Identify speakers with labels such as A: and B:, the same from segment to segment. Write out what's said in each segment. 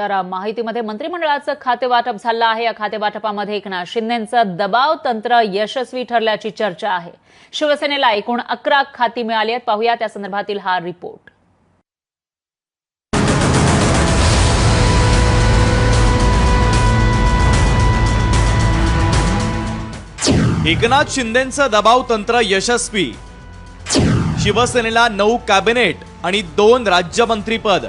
A: तर माहितीमध्ये मंत्रिमंडळाचं खातेवाटप झालं आहे. या खातेवाटपामध्ये एकनाथ शिंदेचं दबाव तंत्र यशस्वी ठरल्याची चर्चा आहे. शिवसेनेला एकूण अकरा खाती मिळाली आहेत. पाहूया त्या संदर्भातील हा रिपोर्ट.
B: एकनाथ शिंदेचं दबाव तंत्र यशस्वी. शिवसेनेला नऊ कॅबिनेट आणि दोन राज्यमंत्रीपद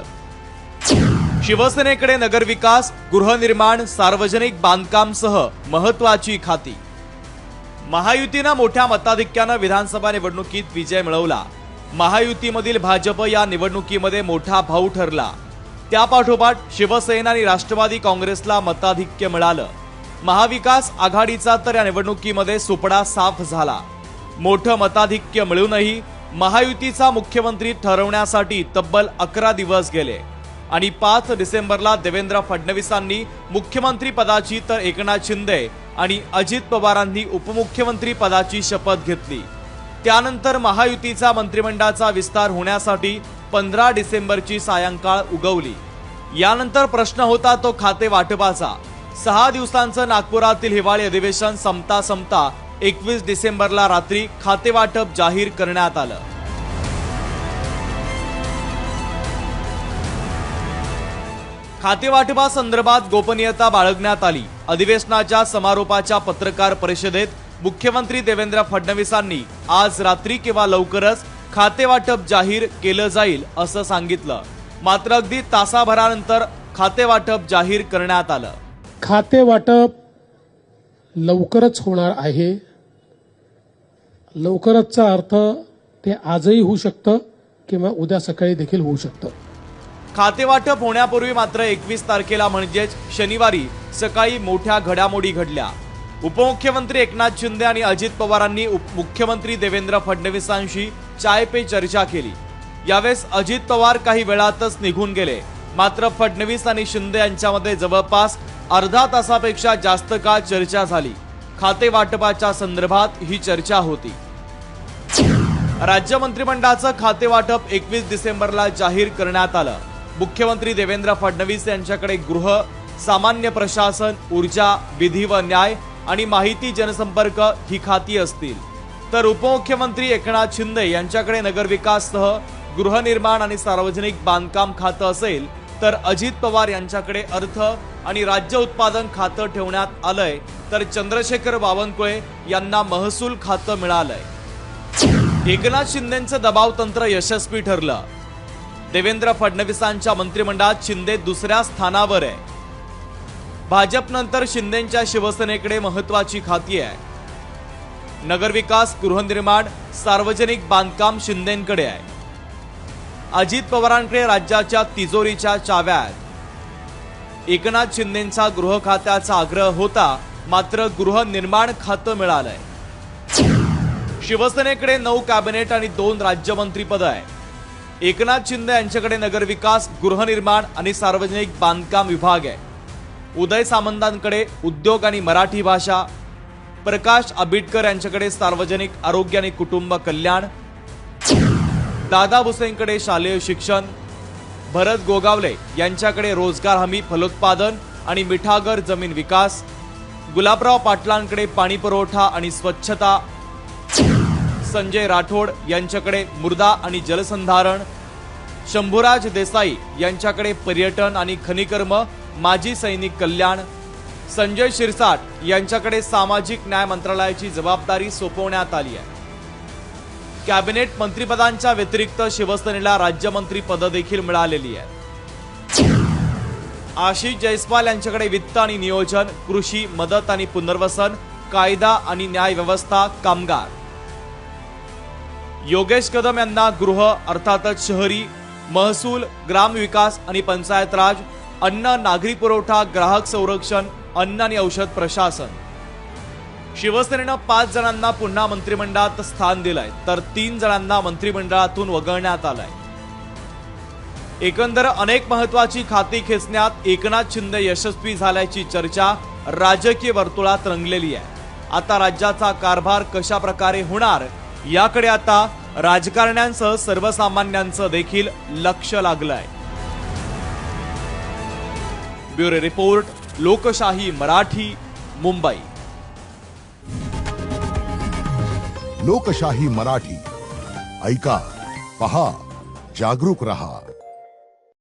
B: शिवसेनेकडे नगरविकास गृहनिर्माण सार्वजनिक बांधकामसह महत्वाची खाती. महायुतीनं मोठ्या मताधिक्यानं विधानसभा निवडणुकीत विजय मिळवला. महायुतीमधील भाजप या निवडणुकीमध्ये मोठा भाऊ ठरला. त्यापाठोपाठ शिवसेना आणि राष्ट्रवादी काँग्रेसला मताधिक्य मिळालं. महाविकास आघाडीचा तर या निवडणुकीमध्ये सुपडा साफ झाला. मोठं मताधिक्य मिळूनही महायुतीचा मुख्यमंत्री ठरवण्यासाठी तब्बल अकरा दिवस गेले. आणि पाच डिसेंबरला देवेंद्र फडणवीसांनी मुख्यमंत्री पदाची तर एकनाथ शिंदे आणि अजित पवारांनी उपमुख्यमंत्री पदाची शपथ घेतली. त्यानंतर महायुतीचा मंत्रिमंडळाचा विस्तार होण्यासाठी पंधरा डिसेंबरची सायंकाळ उगवली. यानंतर प्रश्न होता तो खाते वाटपाचा. सहा दिवसांचं नागपुरातील हिवाळी अधिवेशन संपता संपता एकवीस डिसेंबरला रात्री खातेवाटप जाहीर करण्यात आलं. खातेवाटपासंदर्भात गोपनीयता बाळगण्यात आली. अधिवेशनाच्या समारोपाच्या पत्रकार परिषदेत मुख्यमंत्री देवेंद्र फडणवीसांनी आज रात्री किंवा लवकरच खातेवाटप जाहीर केलं जाईल असं सांगितलं. मात्र अगदी तासाभरानंतर खातेवाटप जाहीर करण्यात आलं.
C: खातेवाटप लवकरच होणार आहे. लवकरचचा अर्थ ते आजही होऊ शकतं किंवा उद्या सकाळी देखील होऊ शकतं.
B: खातेवाटप होण्यापूर्वी मात्र एकवीस तारखेला म्हणजेच शनिवारी सकाळी मोठ्या घडामोडी घडल्या. उपमुख्यमंत्री एकनाथ शिंदे आणि अजित पवारांनी उप- मुख्यमंत्री देवेंद्र फडणवीसांशी चाय पे चर्चा केली. यावेळेस अजित पवार काही वेळातच निघून गेले. मात्र फडणवीस आणि शिंदे यांच्यामध्ये जवळपास अर्धा तासापेक्षा जास्त काळ चर्चा झाली. खाते वाटपाच्या संदर्भात ही चर्चा होती. राज्य मंत्रिमंडळाचं खाते वाटप एकवीस डिसेंबरला जाहीर करण्यात आलं. मुख्यमंत्री देवेंद्र फडणवीस यांच्याकडे गृह सामान्य प्रशासन ऊर्जा विधी व न्याय आणि माहिती जनसंपर्क ही खाती असतील. तर उपमुख्यमंत्री एकनाथ शिंदे यांच्याकडे नगरविकाससह गृहनिर्माण आणि सार्वजनिक बांधकाम खातं असेल तर अजित पवार यांच्याकडे अर्थ आणि राज्य उत्पादन खातं ठेवण्यात आलंय तर चंद्रशेखर बावनकुळे यांना महसूल खातं मिळालंय. एकनाथ शिंदेचं दबाव तंत्र यशस्वी ठरलं. देवेंद्र फडणवीसांच्या मंत्रिमंडळात शिंदे दुसऱ्या स्थानावर आहे. भाजपनंतर शिंदेच्या शिवसेनेकडे महत्वाची खाती आहे. नगरविकास गृहनिर्माण सार्वजनिक बांधकाम शिंदेकडे आहे. अजित पवारांकडे राज्याच्या तिजोरीच्या चाव्या आहेत. एकनाथ शिंदेचा गृह खात्याचा आग्रह होता मात्र गृहनिर्माण खातं मिळालंय. शिवसेनेकडे नऊ कॅबिनेट आणि दोन राज्यमंत्रीपद आहे एकनाथ शिंदे यांच्याकडे नगरविकास गृहनिर्माण आणि सार्वजनिक बांधकाम विभाग आहे. उदय सामंतांकडे उद्योग आणि मराठी भाषा प्रकाश आंबेडकर यांच्याकडे सार्वजनिक आरोग्य आणि कुटुंब कल्याण दादा भुसेंकडे शालेय शिक्षण भरत गोगावले यांच्याकडे रोजगार हमी फलोत्पादन आणि मिठागर जमीन विकास गुलाबराव पाटलांकडे पाणी पुरवठा आणि स्वच्छता संजय राठोड यांच्याकडे मृदा आणि जलसंधारण शंभूराज देसाई यांच्याकडे पर्यटन आणि खनिकर्म माजी सैनिक कल्याण संजय शिरसाट यांच्याकडे सामाजिक न्याय मंत्रालयाची जबाबदारी सोपवण्यात आली आहे. कॅबिनेट मंत्रिपदांच्या व्यतिरिक्त शिवसेनेला राज्यमंत्री पद देखील मिळालेली आहे. आशिष जयस्वाल यांच्याकडे वित्त आणि नियोजन कृषी मदत आणि पुनर्वसन कायदा आणि न्याय व्यवस्था कामगार. योगेश कदम यांना गृह अर्थातच शहरी महसूल ग्रामविकास आणि पंचायत राज अन्न नागरी पुरवठा ग्राहक संरक्षण अन्न आणि औषध प्रशासन. शिवसेनेनं पाच जणांना पुन्हा मंत्रिमंडळात स्थान दिलंय तर तीन जणांना मंत्रिमंडळातून वगळण्यात आलंय. एकंदर अनेक महत्वाची खाती खेचण्यात एकनाथ शिंदे यशस्वी झाल्याची चर्चा राजकीय वर्तुळात रंगलेली आहे. आता राज्याचा कारभार कशा प्रकारे होणार याकडे आता राजकारण्यांसह सर्वसामान्यांचं देखील लक्ष लागलंय. ब्युरो रिपोर्ट लोकशाही मराठी मुंबई.
D: लोकशाही मराठी. ऐका पहा जागरूक रहा.